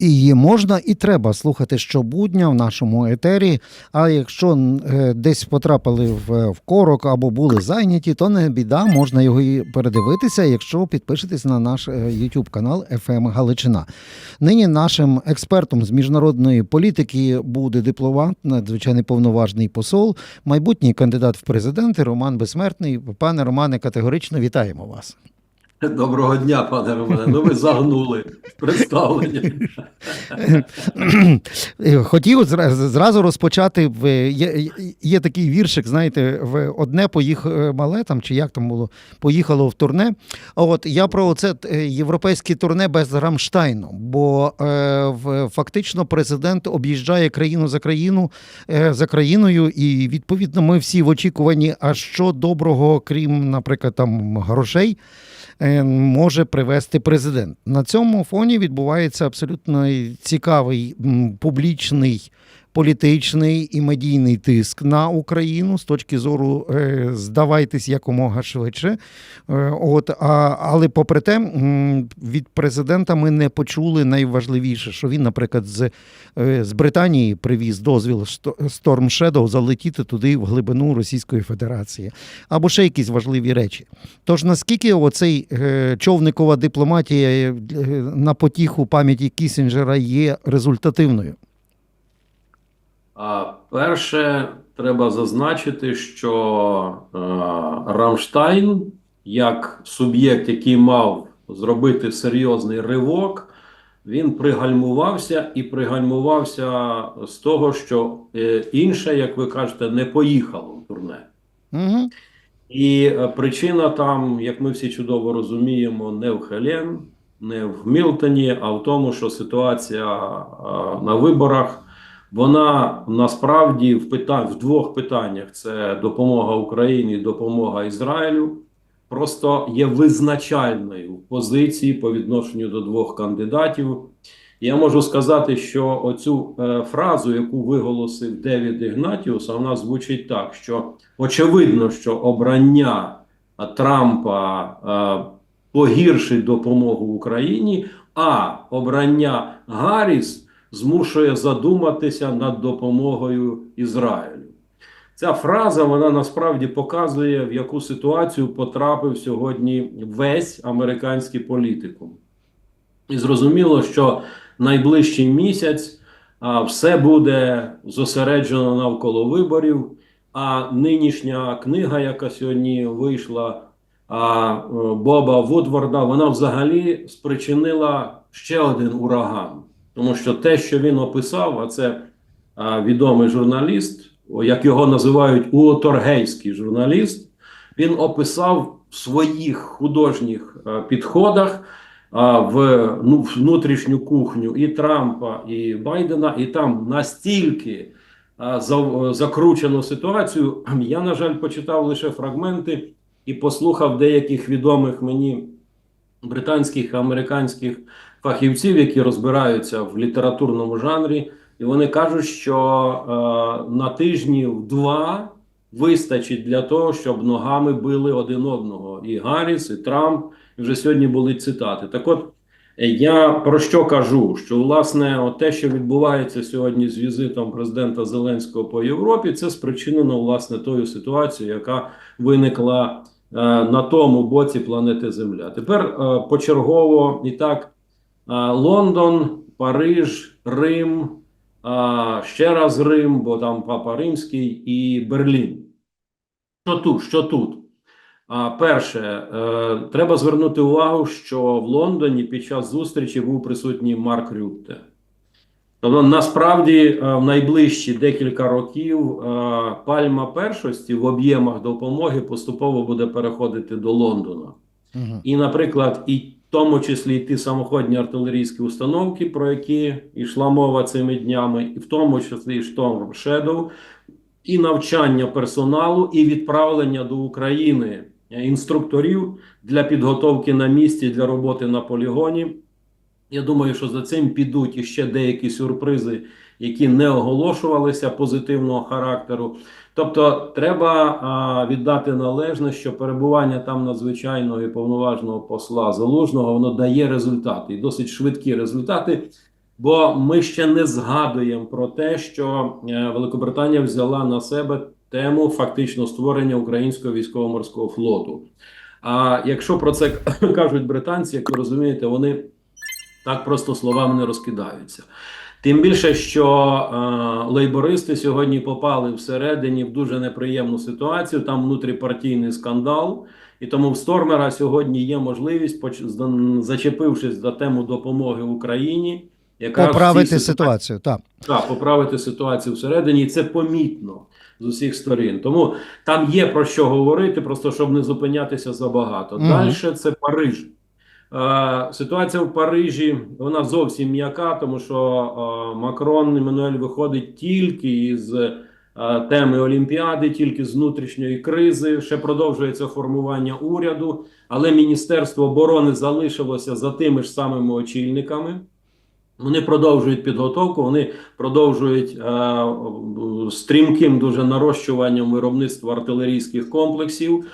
Її можна і треба слухати щобудня в нашому етері. А якщо е, десь потрапили в, в корок або були зайняті, то не біда, можна його і передивитися, якщо підпишетесь на наш е, YouTube канал FM Галичина. Нині нашим експертом з міжнародної політики буде дипломат, надзвичайний повноважний посол, майбутній кандидат в президенти Роман Безсмертний. Пане Романе, категорично вітаємо вас. Доброго дня, пане Романе. Ну ви загнули представлення. Хотів зразу розпочати. Є, є такий віршик, знаєте, в одне поїхало мале там, чи як там було, поїхало в турне. А от я про це е, європейське турне без Рамштайну. Бо е, фактично президент об'їжджає країну за країну е, за країною, і відповідно ми всі в очікуванні, а що доброго, крім, наприклад, там грошей. Е, Може привести президент. На цьому фоні відбувається абсолютно цікавий публічний політичний і медійний тиск на Україну з точки зору е, здавайтесь якомога швидше. Е, От, а, але попри те, від президента ми не почули найважливіше, що він, наприклад, з, е, з Британії привіз дозвіл Storm Shadow залетіти туди в глибину Російської Федерації, або ще якісь важливі речі. Тож наскільки оцей човникова дипломатія на потіху пам'яті Кісінджера є результативною? А перше, треба зазначити, що е, Рамштайн, як суб'єкт, який мав зробити серйозний ривок, він пригальмувався і пригальмувався з того, що е, інше, як ви кажете, не поїхало в турне. Угу. І е, причина там, як ми всі чудово розуміємо, не в Хелен, не в Мілтоні, а в тому, що ситуація на виборах вона насправді в питань в двох питаннях: це допомога Україні, допомога Ізраїлю. Просто є визначальною позиції по відношенню до двох кандидатів. Я можу сказати, що оцю е, фразу, яку виголосив Девід Ігнатіус, вона звучить так: що очевидно, що обрання е, Трампа е, погіршить допомогу Україні, а обрання Гарріс змушує задуматися над допомогою Ізраїлю. Ця фраза вона насправді показує, в яку ситуацію потрапив сьогодні весь американський політикум. І зрозуміло, що найближчий місяць все буде зосереджено навколо виборів. А нинішня книга, яка сьогодні вийшла е, Боба Вудварда, вона взагалі спричинила ще один ураган. Тому що те, що він описав, а це відомий журналіст, як його називають уоторгейський журналіст, він описав в своїх художніх підходах в ну, внутрішню кухню і Трампа, і Байдена, і там настільки закручену ситуацію. Я, на жаль, почитав лише фрагменти і послухав деяких відомих мені британських американських фахівців, які розбираються в літературному жанрі, і вони кажуть, що е, на тижнів два вистачить для того, щоб ногами били один одного. І Гарріс, і Трамп. І вже сьогодні були цитати. Так от я про що кажу? Що власне от те, що відбувається сьогодні з візитом президента Зеленського по Європі, це спричинено власне тою ситуацією, яка виникла на тому боці планети Земля. Тепер е, почергово і так. Лондон, Париж, Рим, ще раз Рим, бо там Папа Римський і Берлін. Що тут? Що тут? Перше, е, треба звернути увагу, що в Лондоні під час зустрічі був присутній Марк Рютте. Тобто, насправді, е, в найближчі декілька років е, пальма першості в об'ємах допомоги поступово буде переходити до Лондона. Угу. І, наприклад, і в тому числі і ті самоходні артилерійські установки, про які йшла мова цими днями, і в тому числі і Storm Shadow, і навчання персоналу, і відправлення до України е, інструкторів для підготовки на місці для роботи на полігоні. Я думаю, що за цим підуть іще деякі сюрпризи, які не оголошувалися позитивного характеру. Тобто, треба а, віддати належне, що перебування там надзвичайного і повноважного посла залужного воно дає результати, і досить швидкі результати. Бо ми ще не згадуємо про те, що е, Великобританія взяла на себе тему фактично створення українського військово-морського флоту. А якщо про це кажуть британці, як ви розумієте, вони так просто словами не розкидаються. Тим більше, що е, лейбористи сьогодні попали всередині в дуже неприємну ситуацію. Там внутріпартійний скандал, і тому в Стормера сьогодні є можливість, поч- зачепившись за тему допомоги Україні, яка Поправити ситуацію. Так. так, поправити ситуацію всередині, і це помітно з усіх сторін. Тому там є про що говорити, просто щоб не зупинятися забагато. Мгм. Далі це Париж. Е, ситуація в Парижі вона зовсім м'яка, тому що е, Макрон Еммануель виходить тільки із е, теми Олімпіади, тільки з внутрішньої кризи. Ще продовжується формування уряду, але Міністерство оборони залишилося за тими ж самими очільниками. Вони продовжують підготовку, вони продовжують стрімким дуже нарощуванням виробництва артилерійських комплексів.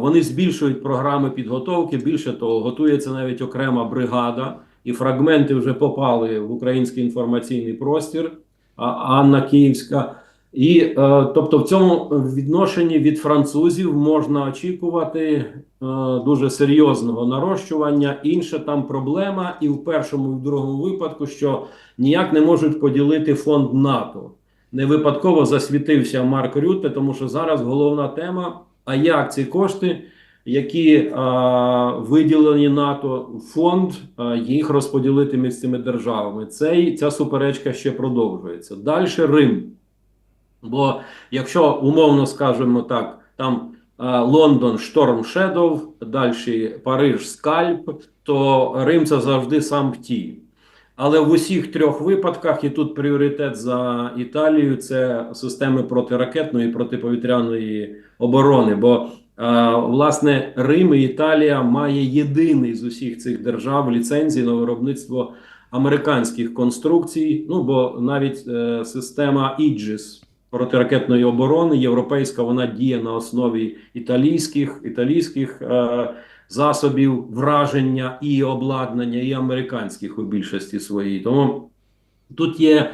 Вони збільшують програми підготовки. Більше того, готується навіть окрема бригада, і фрагменти вже попали в український інформаційний простір. Анна Київська. І е, тобто, в цьому відношенні від французів можна очікувати е, дуже серйозного нарощування. Інша там проблема, і в першому і в другому випадку, що ніяк не можуть поділити фонд НАТО. Не випадково засвітився Марк Рютте, тому що зараз головна тема: а як ці кошти, які е, виділені НАТО фонд, е, їх розподілити між цими державами. Цей, ця суперечка ще продовжується. Далі Рим. Бо якщо умовно скажемо так, там е, Лондон Шторм Shadow, далі Париж Скальп, то Рим це завжди сам ті. Але в усіх трьох випадках, і тут пріоритет за Італію, це системи протиракетної і протиповітряної оборони. Бо е, власне Рим і Італія має єдиний з усіх цих держав ліцензії на виробництво американських конструкцій. Ну бо навіть е, система Aegis протиракетної оборони європейська вона діє на основі італійських італійських е, засобів враження і обладнання, і американських у більшості своїй. Тому тут є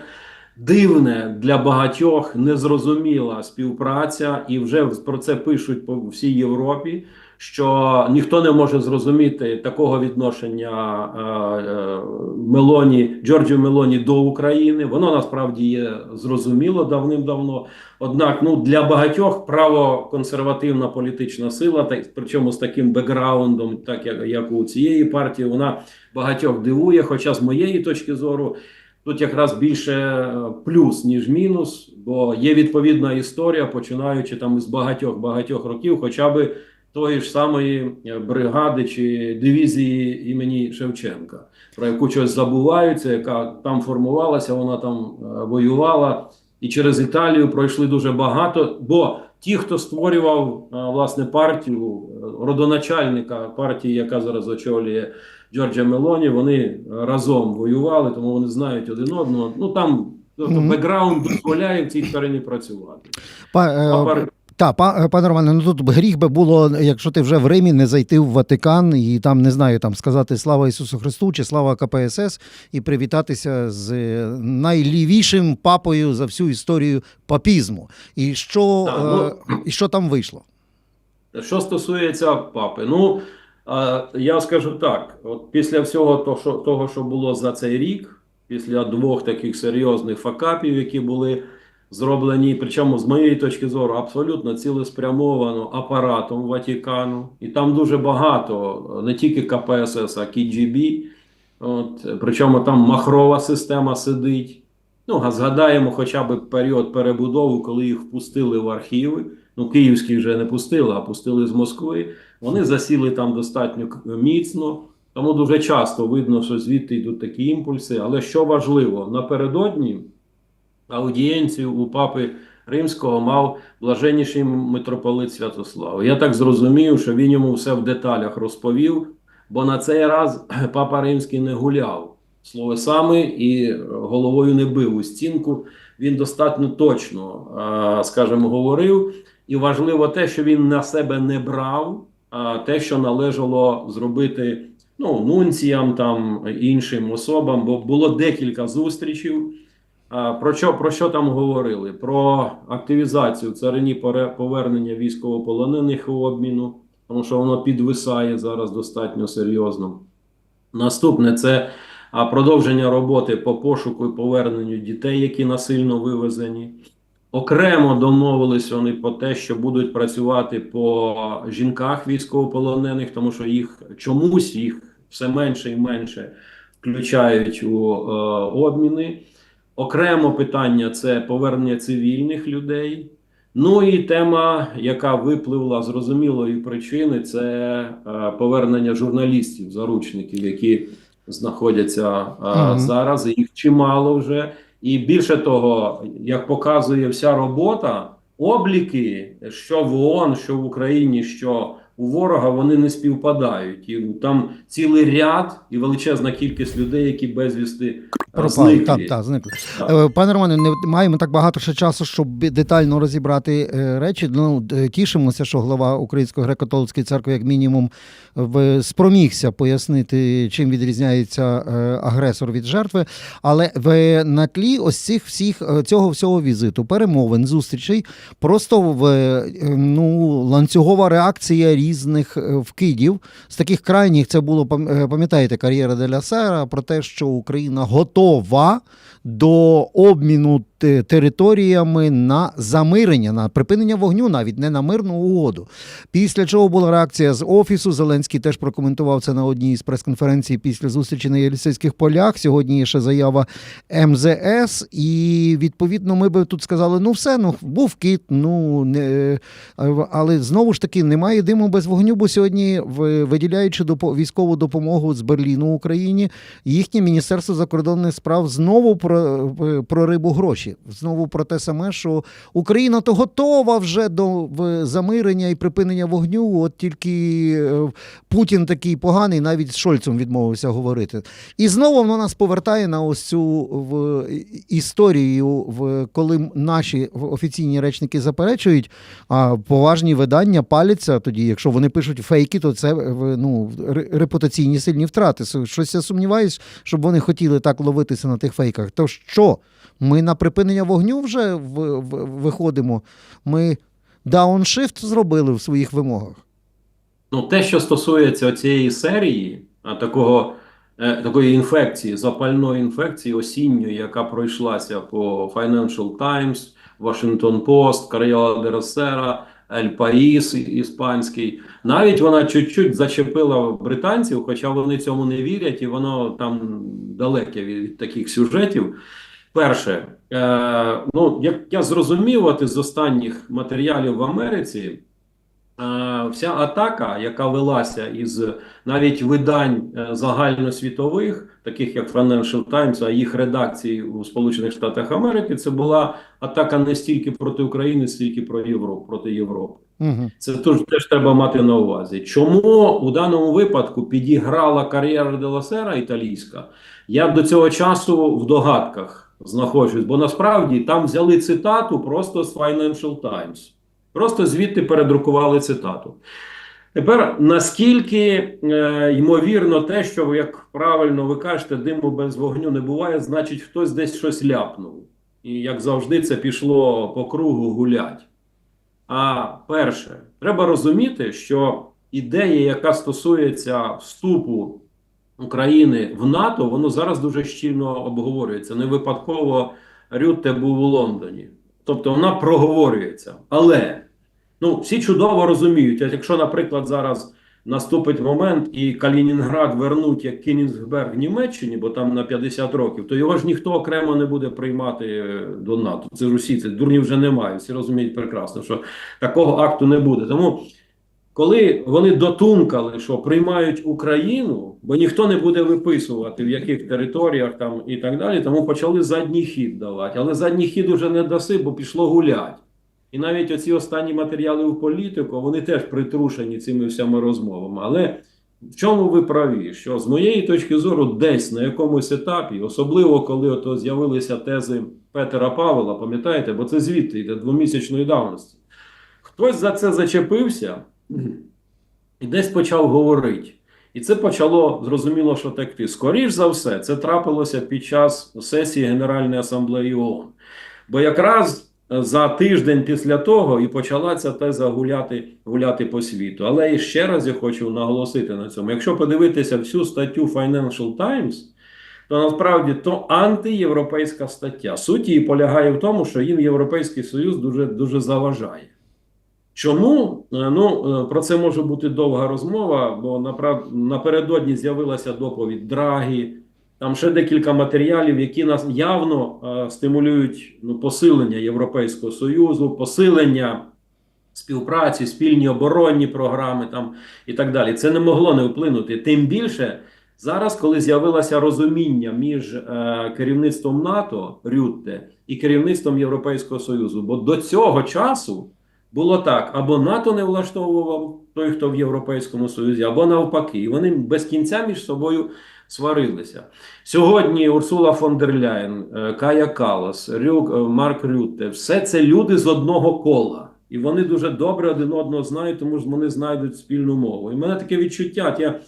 дивне для багатьох незрозуміла співпраця, і вже про це пишуть по всій Європі. Що ніхто не може зрозуміти такого відношення е, е, Мелоні Джорджі Мелоні до України. Воно насправді є зрозуміло давним-давно. Однак, ну для багатьох правоконсервативна політична сила, так причому з таким бекграундом, так як, як у цієї партії, вона багатьох дивує. Хоча з моєї точки зору. Тут якраз більше е, плюс, ніж мінус, бо є відповідна історія, починаючи там із багатьох багатьох років, хоча би тої ж самої е, бригади чи дивізії імені Шевченка, про яку щось забуваються, яка там формувалася, вона там е, воювала, і через Італію пройшли дуже багато. Бо ті, хто створював власне партію родоначальника партії, яка зараз очолює Джорджа Мелоні, вони разом воювали, тому вони знають один одного. Ну там тобто, бекграунд дозволяє в цій країні працювати. Па, е, та, па, пане Романе, ну тут гріх би було, якщо ти вже в Римі не зайти в Ватикан і там не знаю, там сказати слава Ісусу Христу чи слава КПСС і привітатися з е, найлівішим папою за всю історію папізму. І що, Так, е, і що там вийшло? Що стосується папи, ну е, я скажу так: от після всього того, що, було за цей рік, після двох таких серйозних факапів, які були зроблені, причому з моєї точки зору, абсолютно цілеспрямовано апаратом Ватикану, і там дуже багато не тільки КПСС, а КГБ, От, причому там махрова система сидить. Ну, а згадаємо хоча б період перебудови, коли їх впустили в архіви. Ну, київські вже не пустили, а пустили з Москви. Вони засіли там достатньо міцно. Тому дуже часто видно, що звідти йдуть такі імпульси. Але що важливо, напередодні аудієнцію у папи Римського мав блаженніший митрополит Святослав. Я так зрозумів, що він йому все в деталях розповів, бо на цей раз папа Римський не гуляв словесами і головою не бив у стінку. Він достатньо точно, скажімо, говорив. І важливо те, що він на себе не брав, те, що належало зробити ну, нунціям, там іншим особам, бо було декілька зустрічей. А, Про що, про що там говорили? Про активізацію царині повернення військовополонених у обміну, тому що воно підвисає зараз достатньо серйозно. Наступне це продовження роботи по пошуку і поверненню дітей, які насильно вивезені. Окремо домовились вони про те, що будуть працювати по жінках військовополонених, тому що їх чомусь їх все менше і менше включають у е, обміни. Окремо питання це повернення цивільних людей. Ну і тема, яка випливла з зрозумілої причини, це е, повернення журналістів, заручників, які знаходяться е, Мгм. зараз. Їх чимало вже. І більше того, як показує вся робота, обліки, що в ООН, що в Україні, що у ворога, вони не співпадають. І там цілий ряд і величезна кількість людей, які безвісти Пропали. зникли. Так, так, зникли. Так. Е, Пане Романе, не маємо так багато ще часу, щоб детально розібрати е, речі. Ну, тішимося, що глава Української греко-католицької церкви, як мінімум, спромігся пояснити, чим відрізняється е, агресор від жертви. Але в на тлі ось цих всіх цього всього візиту, перемовин, зустрічей, просто в ну, ланцюгова реакція різних вкидів. З таких крайніх це було пам'ятаєте, кар'єра Деля Сера про те, що Україна готова до обміну територіями на замирення, на припинення вогню, навіть не на мирну угоду. Після чого була реакція з офісу. Зеленський теж прокоментував це на одній з прес-конференцій після зустрічі на Єлісейських полях. Сьогодні є ще заява МЗС, і відповідно ми би тут сказали: ну все, ну був кит, ну не але знову ж таки немає диму без вогню, бо сьогодні, виділяючи військову допомогу з Берліну Україні, їхнє міністерство закордонних справ знову про, про рибу гроші. Знову про те саме, що Україна то готова вже до замирення і припинення вогню. От тільки е, Путін такий поганий, навіть з Шольцем відмовився говорити. І знову воно нас повертає на ось цю в історію, в коли наші офіційні речники заперечують, а поважні видання паляться тоді, якщо вони пишуть фейки, то це ну, репутаційні сильні втрати. Щось я сумніваюсь, щоб вони хотіли так ловитися на тих фейках. То що? Ми на припинення вогню вже в, в, виходимо. Ми дауншифт зробили в своїх вимогах. Ну, те, що стосується цієї серії, такого, е, такої інфекції, запальної інфекції осінньої, яка пройшлася по Financial Times, Washington Post, Кар'єла де Росера, Ель Паїс іспанський, навіть вона чуть-чуть зачепила британців, хоча вони цьому не вірять, і воно там далеке від таких сюжетів. Перше, е, ну, як я зрозумів, от із останніх матеріалів в Америці. Вся атака, яка велася із навіть видань е, загальносвітових, таких як Financial Times, а їх редакції у Сполучених Штатах Америки, це була атака не стільки проти України, стільки про Європу, проти Європи. Угу. Це теж, теж треба мати на увазі. Чому у даному випадку підіграла кар'єра Деласера італійська? Я до цього часу в догадках знаходжусь, бо насправді там взяли цитату просто з Financial Times. Просто звідти передрукували цитату. Тепер наскільки е, ймовірно те, що як правильно ви кажете, диму без вогню не буває, значить хтось десь щось ляпнув. І як завжди, це пішло по кругу гулять. А перше, треба розуміти, що ідея, яка стосується вступу України в НАТО, воно зараз дуже щільно обговорюється. Не випадково Рютте був у Лондоні. Тобто вона проговорюється. Але ну, всі чудово розуміють, якщо, наприклад, зараз наступить момент і Калінінград вернуть як Кінінсберг Німеччині, бо там на 50 років, то його ж ніхто окремо не буде приймати е, до НАТО. Це ж усі, це дурні вже немає. Всі розуміють прекрасно, що такого акту не буде. Тому коли вони дотумкали, що приймають Україну, бо ніхто не буде виписувати, в яких територіях там і так далі, тому почали задній хід давати. Але задній хід уже не даси, бо пішло гулять. І навіть оці останні матеріали у політику, вони теж притрушені цими всіми розмовами. Але в чому ви праві? Що з моєї точки зору, десь на якомусь етапі, особливо коли ото з'явилися тези Петера Павла, пам'ятаєте, бо це звідти йде двомісячної давності. Хтось за це зачепився і десь почав говорити. І це почало зрозуміло, що текти. Скоріш за все, це трапилося під час сесії Генеральної асамблеї ООН. Бо якраз е, за тиждень після того і почала ця теза гуляти, гуляти по світу. Але і ще раз я хочу наголосити на цьому. Якщо подивитися всю статтю Financial Times, то насправді то антиєвропейська стаття. Суть її полягає в тому, що їм Європейський Союз дуже, дуже заважає. Чому? Е, Ну, е, про це може бути довга розмова, бо напередодні з'явилася доповідь Драгі, там ще декілька матеріалів, які нас явно е, стимулюють ну, посилення Європейського Союзу, посилення співпраці, спільні оборонні програми там, і так далі. Це не могло не вплинути. Тим більше зараз, коли з'явилося розуміння між е, керівництвом НАТО Рютте і керівництвом Європейського Союзу, бо до цього часу було так: або НАТО не влаштовував той, хто в Європейському Союзі, або навпаки. І вони без кінця між собою сварилися. Сьогодні Урсула фон дер Ляєн, е, Кая Калас, Рюк, е, Марк Рютте все це люди з одного кола. І вони дуже добре один одного знають, тому що вони знайдуть спільну мову. І в мене таке відчуття. Я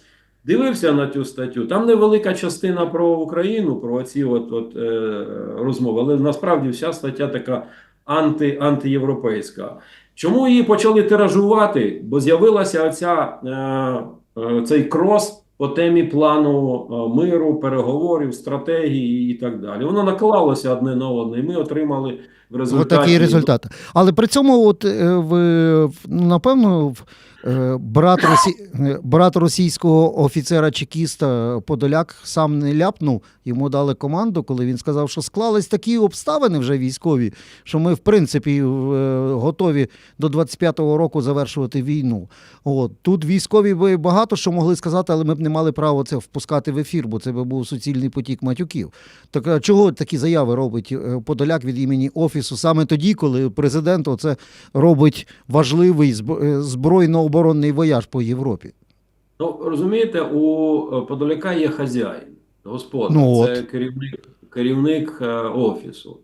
дивився на цю статтю. Там невелика частина про Україну, про ці от, от, е, розмови, але насправді вся стаття така анти, антиєвропейська. Чому її почали тиражувати? Бо з'явилася оця, е, е, цей крос по темі плану е, миру, переговорів, стратегії і так далі. Воно наклалося одне на одне, і ми отримали в результаті. Отакий результат. Але при цьому, от е, в, в- ну, напевно, в- брат, росі... е, брат російського офіцера чекіста Подоляк сам не ляпнув. Йому дали команду, коли він сказав, що склались такі обставини вже військові, що ми, в принципі, е, готові до 25-го року завершувати війну. От тут військові би багато що могли сказати, але ми б не мали права це впускати в ефір, бо це би був суцільний потік матюків. Так чого такі заяви робить е, Подоляк від імені офісу саме тоді, коли президент оце робить важливий зб- збройно-оборонний вояж по Європі? Ну, розумієте, у е, Подоляка є хазяїн, господар, Ну, це керівник, керівник е, офісу.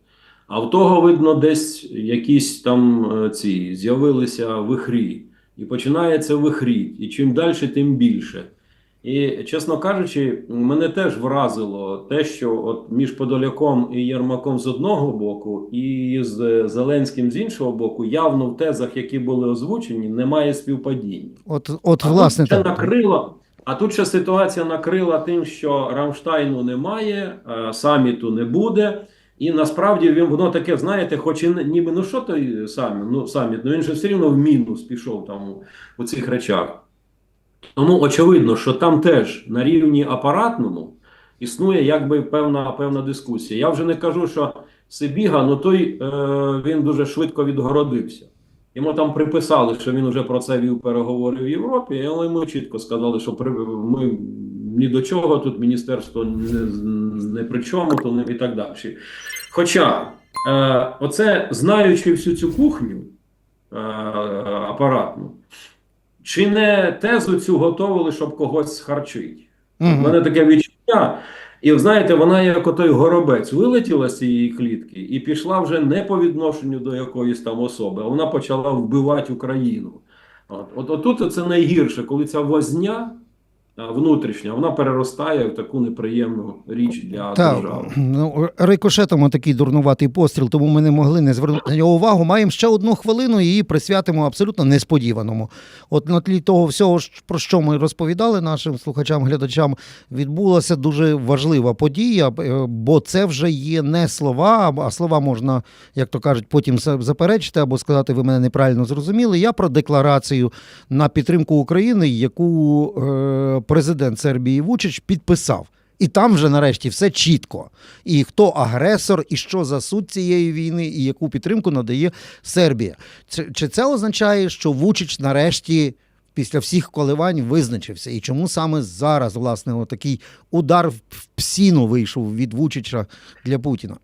А в того, видно, десь якісь там е, ці з'явилися вихрі. І починається вихрі. І чим далі, тим більше. І, чесно кажучи, мене теж вразило те, що от між Подоляком і Єрмаком з одного боку, і з Зеленським з іншого боку, явно в тезах, які були озвучені, немає співпадінь. От, от А власне, тут так. накрила. А тут ще ситуація накрила тим, що Рамштайну немає, е, саміту не буде. І насправді він воно таке, знаєте, хоч і не- ніби ну що той саміт, ну саміт, ну він же все рівно в мінус пішов там у цих речах. Тому очевидно, що там теж на рівні апаратному існує якби певна, певна дискусія. Я вже не кажу, що Сибіга, ну той е, він дуже швидко відгородився. Йому там приписали, що він вже про це вів переговори в Європі, але йому чітко сказали, що при, ми ні до чого, тут міністерство не, не при чому, то не і так далі. Хоча, е, оце знаючи всю цю кухню е, апаратну, чи не тезу цю готовили, щоб когось схарчити? У мене таке відчуття. І знаєте, вона як отой горобець вилетіла з цієї клітки і пішла вже не по відношенню до якоїсь там особи, а вона почала вбивати Україну. От, от, отут це найгірше, коли ця возня внутрішня, вона переростає в таку неприємну річ для держави. Ну, рикошетом такий дурнуватий постріл, тому ми не могли не звернути на нього увагу. Маємо ще одну хвилину і її присвятимо абсолютно несподіваному. От на тлі того всього, про що ми розповідали нашим слухачам, глядачам, відбулася дуже важлива подія, е, бо це вже є не слова, а слова можна, як то кажуть, потім заперечити або сказати, ви мене неправильно зрозуміли. Я про декларацію на підтримку України, яку е, президент Сербії Вучич підписав. І там вже нарешті все чітко. І хто агресор, і що за суть цієї війни, і яку підтримку надає Сербія. Чи, це означає, що Вучич нарешті після всіх коливань визначився? І чому саме зараз, власне, такий удар в псіну вийшов від Вучича для Путіна?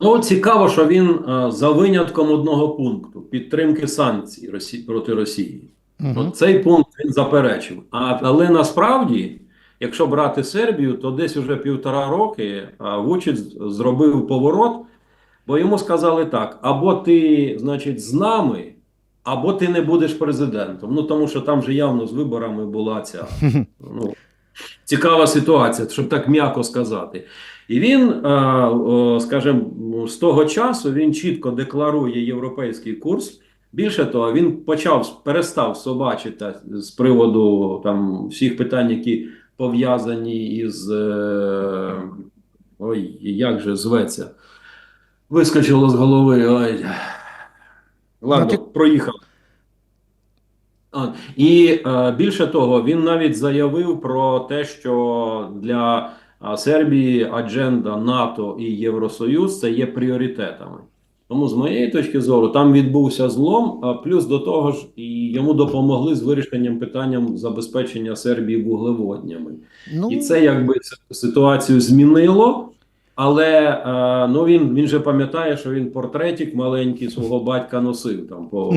Ну, цікаво, що він е, за винятком одного пункту підтримки санкцій проти Росії. Угу. От цей пункт він заперечив. А, але насправді, якщо брати Сербію, то десь уже півтора роки Вучич зробив поворот, бо йому сказали так: або ти, значить, з нами, або ти не будеш президентом. Ну тому що там же явно з виборами була ця ну, цікава ситуація, щоб так м'яко сказати. І він, скажімо, з того часу він чітко декларує європейський курс. Більше того, він почав перестав собачити з приводу там всіх питань, які пов'язані із е, ой, як же зветься. Вискочило з голови. Ой. Ладно, ти- проїхав. А, і е, більше того, він навіть заявив про те, що для Сербії адженда НАТО і Євросоюз це є пріоритетами. Тому, з моєї точки зору, там відбувся злом. А плюс до того ж, і йому допомогли з вирішенням питанням забезпечення Сербії вуглеводнями. Ну, І це якби ситуацію змінило. Але ну він, він же пам'ятає, що він портретик маленький свого батька носив там по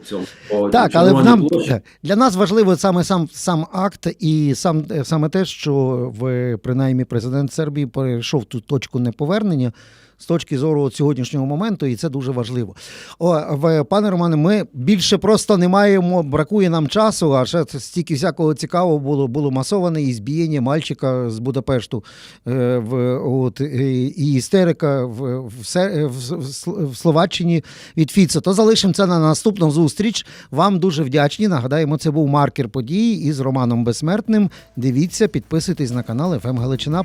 цьому по Так, але нам площі. для нас важливо саме сам сам акт, і сам саме те, що в принаймні президент Сербії перейшов ту точку неповернення з точки зору сьогоднішнього моменту, і це дуже важливо. О, в пане Романе, ми більше просто не маємо, бракує нам часу. А ще стільки всякого цікавого було. Було масоване і збієння мальчика з Будапешту е, в от і істерика в, в, в, в, Словаччині від Фіцо. То залишимо це на наступну зустріч. Вам дуже вдячні. Нагадаємо, це був маркер події із Романом Безсмертним. Дивіться, підписуйтесь на канал ФМ Галичина.